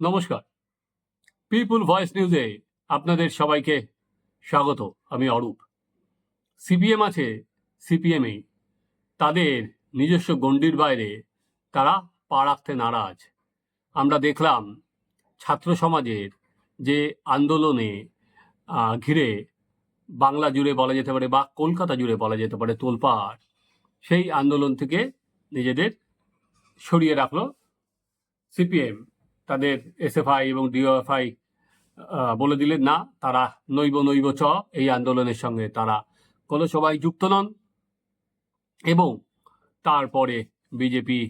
নমস্কার। পিপুল ভয়েস নিউজে আপনাদের সবাইকে স্বাগত। আমি অরূপ। সিপিএম আছে সিপিএমে তাদের নিজস্ব গণ্ডির বাইরে তারা পা রাখতে নারাজ। আমরা দেখলাম ছাত্র সমাজের যে আন্দোলনে ঘিরে বাংলা জুড়ে বলা যেতে পারে বা কলকাতা জুড়ে বলা যেতে পারে তোলপাড়, সেই আন্দোলন থেকে নিজেদের সরিয়ে রাখল সিপিএম। তাদের এসএফআই এবং ডিওএফআই বলে দিলেন না, তারা নৈব নৈব চ, এই আন্দোলনের সঙ্গে তারা কোনো সবাই যুক্ত নন। এবং তারপরে বিজেপি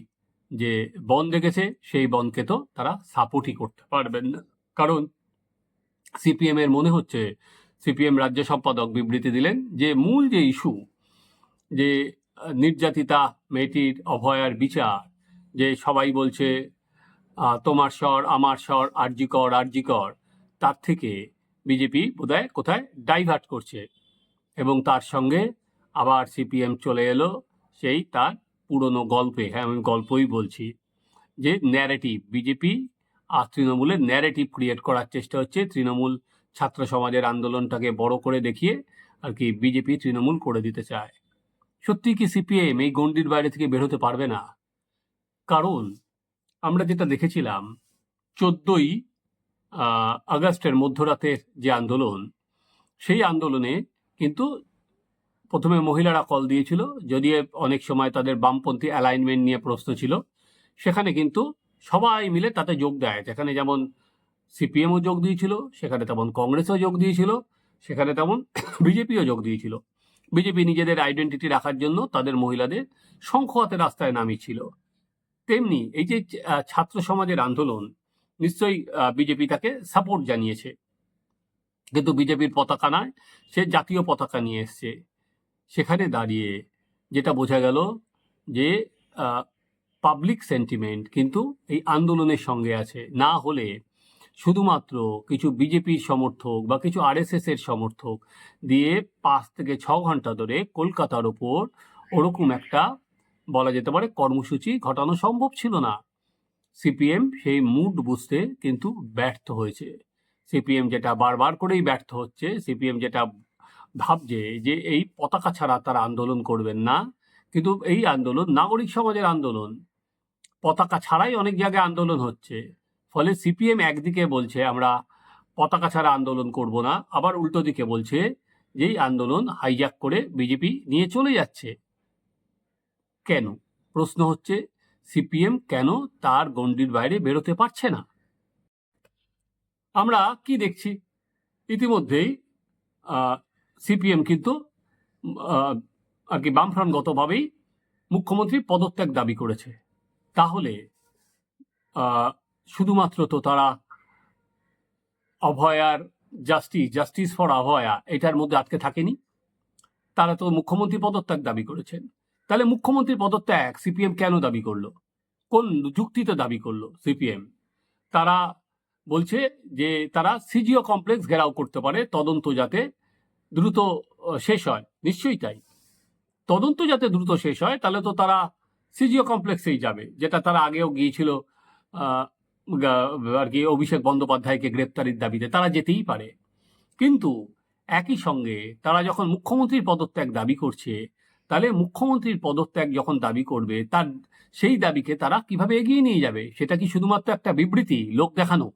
যে বন দেখেছে, সেই বনকে তো তারা সাপোর্টই করতে পারবেন না। কারণ সিপিএম এর মনে হচ্ছে সিপিএম রাজ্য সম্পাদক বিবৃতি দিলেন যে, মূল যে ইস্যু, যে নির্যাতিতা, মেয়েটির অভয়ার বিচার, যে সবাই বলছে তোমার স্বর, আমার স্বর, আরজি কর আরজি কর। তার থেকে বিজেপি বোধহয় কোথায় ডাইভার্ট করছে। এবং তার সঙ্গে আবার সিপিএম চলে এলো সেই তার পুরনো গল্পে হ্যাঁ আমি গল্পই বলছি। যে ন্যারেটিভ বিজেপি আর তৃণমূলের ন্যারেটিভ ক্রিয়েট করার চেষ্টা হচ্ছে। তৃণমূল ছাত্র সমাজের আন্দোলনটাকে বড় করে দেখিয়ে আর কি বিজেপি তৃণমূল করে দিতে চায়। সত্যি কি সিপিএম এই গণ্ডির বাইরে থেকে বেরোতে পারবে না? কারণ আমরা যেটা দেখেছিলাম, চোদ্দই আগস্টের মধ্যরাতের যে আন্দোলন, সেই আন্দোলনে কিন্তু প্রথমে মহিলারা কল দিয়েছিল, যদিও অনেক সময় তাদের বামপন্থী অ্যালাইনমেন্ট নিয়ে প্রশ্ন ছিল, সেখানে কিন্তু সবাই মিলে তাতে যোগ দেয়। যেখানে যেমন সিপিএমও যোগ দিয়েছিল, সেখানে তেমন কংগ্রেসও যোগ দিয়েছিল, সেখানে তেমন বিজেপিও যোগ দিয়েছিল। বিজেপি নিজেদের আইডেন্টিটি রাখার জন্য তাদের মহিলাদের হাতে রাস্তায় নামিয়েছিল। তেমনি এই যে ছাত্র সমাজের আন্দোলন, নিশ্চয়ই বিজেপি তাকে সাপোর্ট জানিয়েছে। কিন্তু বিজেপির পতাকা নয়, সে জাতীয় পতাকা নিয়ে এসছে। সেখানে দাঁড়িয়ে যেটা বোঝা গেল যে পাবলিক সেন্টিমেন্ট কিন্তু এই আন্দোলনের সঙ্গে আছে। না হলে শুধুমাত্র কিছু বিজেপির সমর্থক বা কিছু আরএসএস এর সমর্থক দিয়ে পাঁচ থেকে ছ ঘণ্টা ধরে কলকাতার ওপর ওরকম একটা বলা যেতে পারে কর্মসূচি ঘটানো সম্ভব ছিল না। সিপিএম সেই মুড বুঝতে কিন্তু ব্যর্থ হয়েছে। সিপিএম যেটা বারবার করেই ব্যর্থ হচ্ছে, সিপিএম যেটা ভাবছে যে এই পতাকা ছাড়া তারা আন্দোলন করবেন না, কিন্তু এই আন্দোলন নাগরিক সমাজের আন্দোলন। পতাকা ছাড়াই অনেক জায়গায় আন্দোলন হচ্ছে, ফলে সিপিএম একদিকে বলছে আমরা পতাকা ছাড়া আন্দোলন করব না, আবার উল্টো দিকে বলছে যে এই আন্দোলন হাইজ্যাক করে বিজেপি নিয়ে চলে যাচ্ছে। কেন? প্রশ্ন হচ্ছে, সিপিএম কেন তার গণ্ডির বাইরে বেরোতে পারছে না? আমরা কি দেখছি? ইতিমধ্যেই সিপিএম কিন্তু আর কি বামফ্রন্টগতভাবেই মুখ্যমন্ত্রী পদত্যাগ দাবি করেছে। তাহলে শুধুমাত্র তো তারা অভয়ার জাস্টিস জাস্টিস ফর অভয়া, এটার মধ্যে আটকে থাকেনি? তারা তো মুখ্যমন্ত্রী পদত্যাগ দাবি করেছেন। তাহলে মুখ্যমন্ত্রীর পদত্যাগ সিপিএম কেন দাবি করল? কোন যুক্তিতে দাবি করল সিপিএম? তারা বলছে যে তারা সিজিও কমপ্লেক্স ঘেরাও করতে পারে, তদন্ত যাতে দ্রুত শেষ হয়। নিশ্চয়ই তাই। তদন্ত যাতে দ্রুত শেষ হয়, তাহলে তো তারা সিজিও কমপ্লেক্সেই যাবে, যেটা তারা আগেও গিয়েছিল আর কি অভিষেক বন্দ্যোপাধ্যায়কে গ্রেপ্তারির দাবিতে। তারা যেতেই পারে। কিন্তু একই সঙ্গে তারা যখন মুখ্যমন্ত্রীর পদত্যাগ দাবি করছে তাহলে মুখ্যমন্ত্রীর পদত্যাগ যখন দাবি করবে, তার সেই দাবিকে তারা কীভাবে এগিয়ে নিয়ে যাবে? সেটা কি শুধুমাত্র একটা বিবৃতি, লোক দেখানো?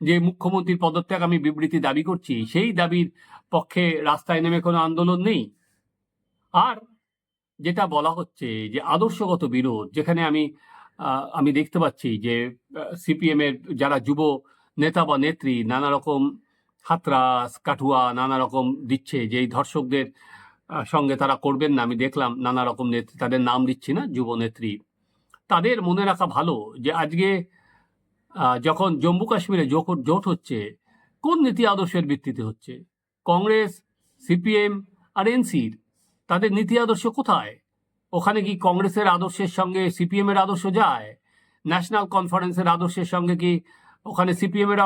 যে মুখ্যমন্ত্রীর পদত্যাগ আমি বিবৃতি দাবি করছি, সেই দাবির পক্ষে রাস্তায় নেমে কোনো আন্দোলন নেই? আর যেটা বলা হচ্ছে যে আদর্শগত বিরোধ, যেখানে আমি আমি দেখতে পাচ্ছি যে সিপিএম এর যারা যুব নেতা বা নেত্রী, নানা রকম হাতরাস, কাঠুয়া, নানা রকম দিচ্ছে যে এই ধর্ষকদের সঙ্গে তারা করবেন না। আমি দেখলাম নানা রকম নেত্রী, তাদের নাম দিচ্ছি না, যুব নেত্রী। তাদের মনে রাখা ভালো যে আজকে যখন জম্মু কাশ্মীরে জোট জোট হচ্ছে, কোন নীতি আদর্শের ভিত্তিতে হচ্ছে? কংগ্রেস, সিপিএম আর এনসির, তাদের নীতি আদর্শ কোথায়? ওখানে কি কংগ্রেসের আদর্শের সঙ্গে সিপিএম এর আদর্শ যায়? ন্যাশনাল কনফারেন্সের আদর্শের সঙ্গে কি ওখানে সিপিএম এর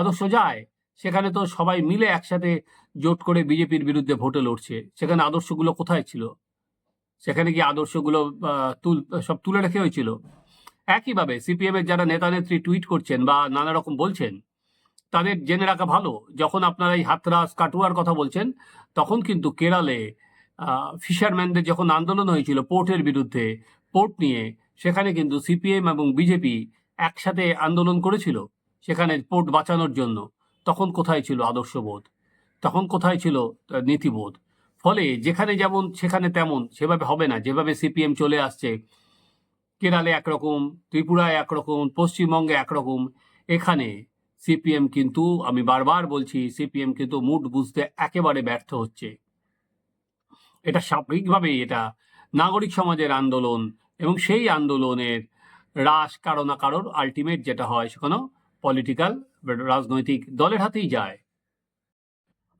আদর্শ যায়? সেখানে তো সবাই মিলে একসাথে জোট করে বিজেপির বিরুদ্ধে ভোটে লড়ছে। সেখানে আদর্শগুলো কোথায় ছিল? সেখানে কি আদর্শগুলো তুল, সব তুলে রেখে হয়েছিল? একইভাবে সিপিএম এর যারা নেতা নেত্রী টুইট করছেন বা নানা রকম বলছেন, তাদের জেনে রাখা ভালো, যখন আপনারা এই হাতরাস কাটুয়ার কথা বলছেন, তখন কিন্তু কেরালে ফিশারম্যানদের যখন আন্দোলন হয়েছিল পোর্টের বিরুদ্ধে, পোর্ট নিয়ে, সেখানে কিন্তু সিপিএম এবং বিজেপি একসাথে আন্দোলন করেছিল, সেখানে পোর্ট বাঁচানোর জন্য। তখন কোথায় ছিল আদর্শবোধ? তখন কোথায় ছিল নীতিবোধ? ফলে যেখানে যেমন, সেখানে তেমন, সেভাবে হবে না। যেভাবে সিপিএম চলে আসছে, কেরালে একরকম, ত্রিপুরায় একরকম, পশ্চিমবঙ্গে একরকম, এখানে সিপিএম কিন্তু, আমি বারবার বলছি, সিপিএম কিন্তু মুড বুঝতে একেবারে ব্যর্থ হচ্ছে। এটা স্বাভাবিকভাবেই এটা নাগরিক সমাজের আন্দোলন এবং সেই আন্দোলনের হ্রাস কারও না কারোর আলটিমেট যেটা হয় সেখানে পলিটিক্যাল রাজনৈতিক দলের হাতেই যায়।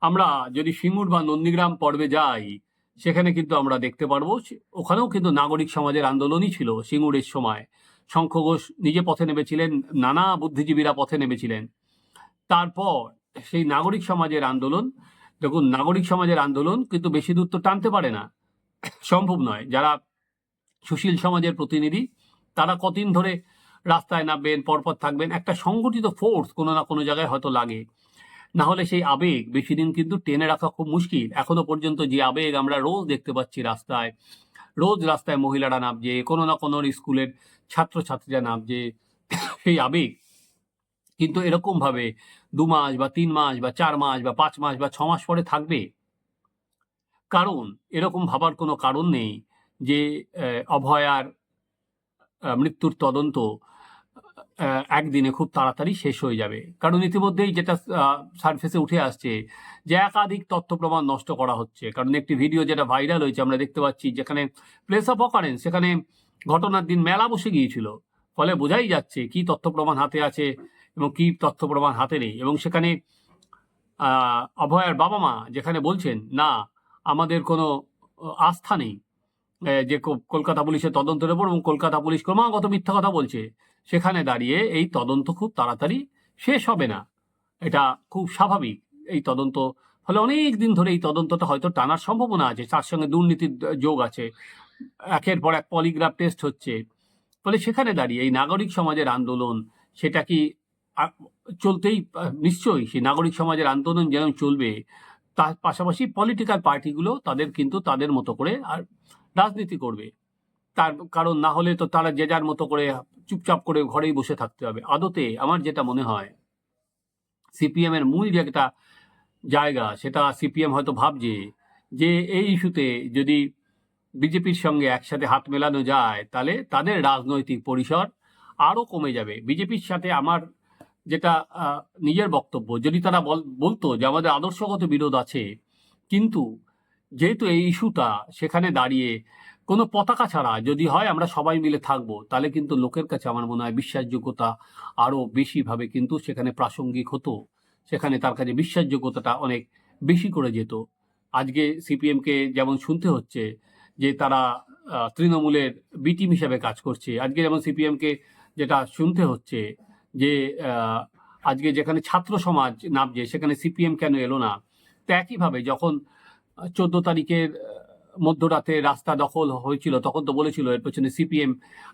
আমরা যদি সিঙ্গুর বা নন্দীগ্রাম পর্বে যাই, সেখানে কিন্তু আমরা দেখতে পারব ওখানেও কিন্তু নাগরিক সমাজের আন্দোলনই ছিল সিঙ্গুরের সময়। শঙ্খ ঘোষ নিজে পথে নেমেছিলেন, নানা বুদ্ধিজীবীরা পথে নেমেছিলেন। তারপর সেই নাগরিক সমাজের আন্দোলন, দেখুন, নাগরিক সমাজের আন্দোলন কিন্তু বেশি দূর তো টানতে পারে না। সম্ভব নয়। যারা সুশীল সমাজের প্রতিনিধি, তারা কতদিন ধরে রাস্তায় নামবেন, পরপর থাকবেন, একটা সংগঠিত ফোর্স কোনো না কোনো জায়গায় হয়তো লাগে। না হলে সেই আবেগ বেশি দিন কিন্তু টেনে রাখা খুব মুশকিল। এখনও পর্যন্ত যে আবেগ আমরা রোজ দেখতে পাচ্ছি রাস্তায়, রোজ রাস্তায় মহিলারা নামছে, কোনো না কোনো স্কুলের ছাত্রছাত্রীরা নামছে, সেই আবেগ। কিন্তু এরকম ভাবে দু মাস বা তিন মাস বা চার মাস বা পাঁচ মাস বা ছ মাস পরে থাকবে। কারণ এরকম ভাবার কোনো কারণ নেই যে অভয়ার মৃত্যুর তদন্ত একদিনে খুব তাড়াতাড়ি শেষ হয়ে যাবে। কারণ ইতিমধ্যেই যেটা সার্ফেসে উঠে আসছে যে একাধিক তথ্য প্রমাণ নষ্ট করা হচ্ছে। কারণ একটি ভিডিও যেটা ভাইরাল হয়েছে, আমরা দেখতে পাচ্ছি যেখানে প্লেস অফ অকারেন্স সেখানে ঘটনার দিন মেলা বসে গিয়েছিল। ফলে বোঝাই যাচ্ছে কি তথ্য প্রমাণ হাতে আছে এবং কি তথ্য প্রমাণ হাতে নেই। এবং সেখানে অভয়ার বাবা মা যেখানে বলছেন, না, আমাদের কোনো আস্থা নেই। যে কলকাতা পুলিশের তদন্তের উপর এবং কলকাতা পুলিশ ক্রমাগত মিথ্যা কথা বলছে। সেখানে দাঁড়িয়ে এই তদন্ত খুব তাড়াতাড়ি শেষ হবে না। এটা খুব স্বাভাবিক। এই তদন্ত ফলে অনেক দিন ধরে এই তদন্তটা হয়তো টানার সম্ভাবনা আছে। তার সঙ্গে দুর্নীতির যোগ আছে। একের পর এক পলিগ্রাফ টেস্ট হচ্ছে। ফলে সেখানে দাঁড়িয়ে এই নাগরিক সমাজের আন্দোলন, সেটা কি চলতেই নিশ্চয়ই সেই নাগরিক সমাজের আন্দোলন যেন চলবে, তার পাশাপাশি পলিটিক্যাল পার্টিগুলো তাদের কিন্তু তাদের মতো করে আর রাজনীতি করবে। তার কারণ না হলে তো তারা যে যার মতো করে চুপচাপ করে ঘরেই বসে থাকতে হবে। আদতে আমার যেটা মনে হয়, সিপিএম এর মূল যে একটা জায়গা, সেটা সিপিএম হয়তো ভাবছে যে এই ইস্যুতে যদি বিজেপির সঙ্গে একসাথে হাত মেলানো যায়, তাহলে তাদের রাজনৈতিক পরিসর আরও কমে যাবে। বিজেপির সাথে আমার যেটা নিজের বক্তব্য, যদি তারা বল- বলতো যে আমাদের আদর্শগত বিরোধ আছে, কিন্তু যেহেতু এই ইস্যুটা সেখানে দাঁড়িয়ে কোনো পতাকা ছাড়া যদি হয় আমরা সবাই মিলে থাকব, তাহলে কিন্তু লোকের কাছে আমার মনে হয় বিশ্বাসযোগ্যতা আরও বেশিভাবে কিন্তু সেখানে প্রাসঙ্গিক হতো। সেখানে তার কাছে বিশ্বাসযোগ্যতাটা অনেক বেশি করে যেত। আজকে সিপিএমকে যেমন শুনতে হচ্ছে যে তারা তৃণমূলের বি টিম হিসাবে কাজ করছে, আজকে যেমন সিপিএমকে যেটা শুনতে হচ্ছে যে আজকে যেখানে ছাত্র সমাজ নামছে সেখানে সিপিএম কেন এলো না, তো একইভাবে যখন চোদ্দ তারিখের মধ্যরাতে রাস্তা দখল হয়েছিল, তখন তো বলেছিল এর পেছনে সিপিএম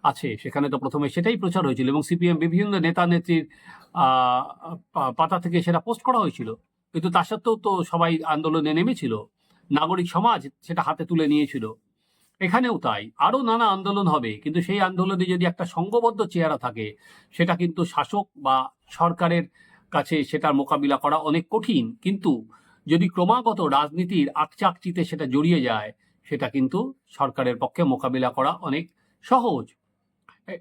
আছে, সেখানে তো প্রথমে সেটাই প্রচার হয়েছিল এবং সিপিএম বিভিন্ন নেতা নেত্রীর পাতা থেকে সেটা পোস্ট করা হয়েছিল। কিন্তু তা সত্ত্বেও তো সবাই আন্দোলনে নেমেছিল, নাগরিক সমাজ সেটা হাতে তুলে নিয়েছিল। এখানেও তাই আরও নানা আন্দোলন হবে, কিন্তু সেই আন্দোলনে যদি একটা সংঘবদ্ধ চেহারা থাকে, সেটা কিন্তু শাসক বা সরকারের কাছে সেটার মোকাবিলা করা অনেক কঠিন। কিন্তু যদি ক্রমাগত রাজনীতির আকচাকচিতে সেটা জড়িয়ে যায় সেটা কিন্তু সরকারের পক্ষে মোকাবিলা করা অনেক সহজ।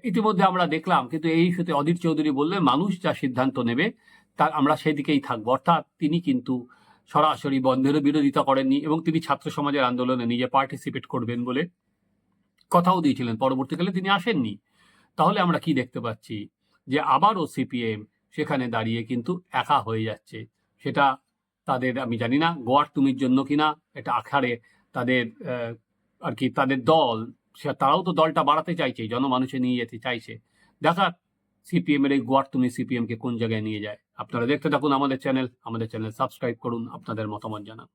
ইতিমধ্যে আমরা দেখলাম, কিন্তু এই ইস্যুতে অধীর চৌধুরী বললেন, মানুষ যা সিদ্ধান্ত নেবে তার আমরা সেদিকেই থাকব। অর্থাৎ তিনি কিন্তু সরাসরি বন্ধেরও বিরোধিতা করেননি এবং তিনি ছাত্র সমাজের আন্দোলনে নিজে পার্টিসিপেট করবেন বলে কথাও দিয়েছিলেন। পরবর্তীকালে তিনি আসেননি। তাহলে আমরা কি দেখতে পাচ্ছি? যে আবারও সিপিএম সেখানে দাঁড়িয়ে কিন্তু একা হয়ে যাচ্ছে। সেটা তাদের, আমি জানি না গোয়ার তুমির জন্য কিনা, এটা আখারে তাদের আর কি তাদের দল তারাও তো দলটা বাড়াতে চাইছে, জনমানুষে নিয়ে যেতে চাইছে। দেখা সিপিএম এর এই গোয়ার তুমি সিপিএম কে কোন জায়গায় নিয়ে যায়। আপনারা দেখতে থাকুন আমাদের চ্যানেল আমাদের চ্যানেল সাবস্ক্রাইব করুন, আপনাদের মতামত জানান।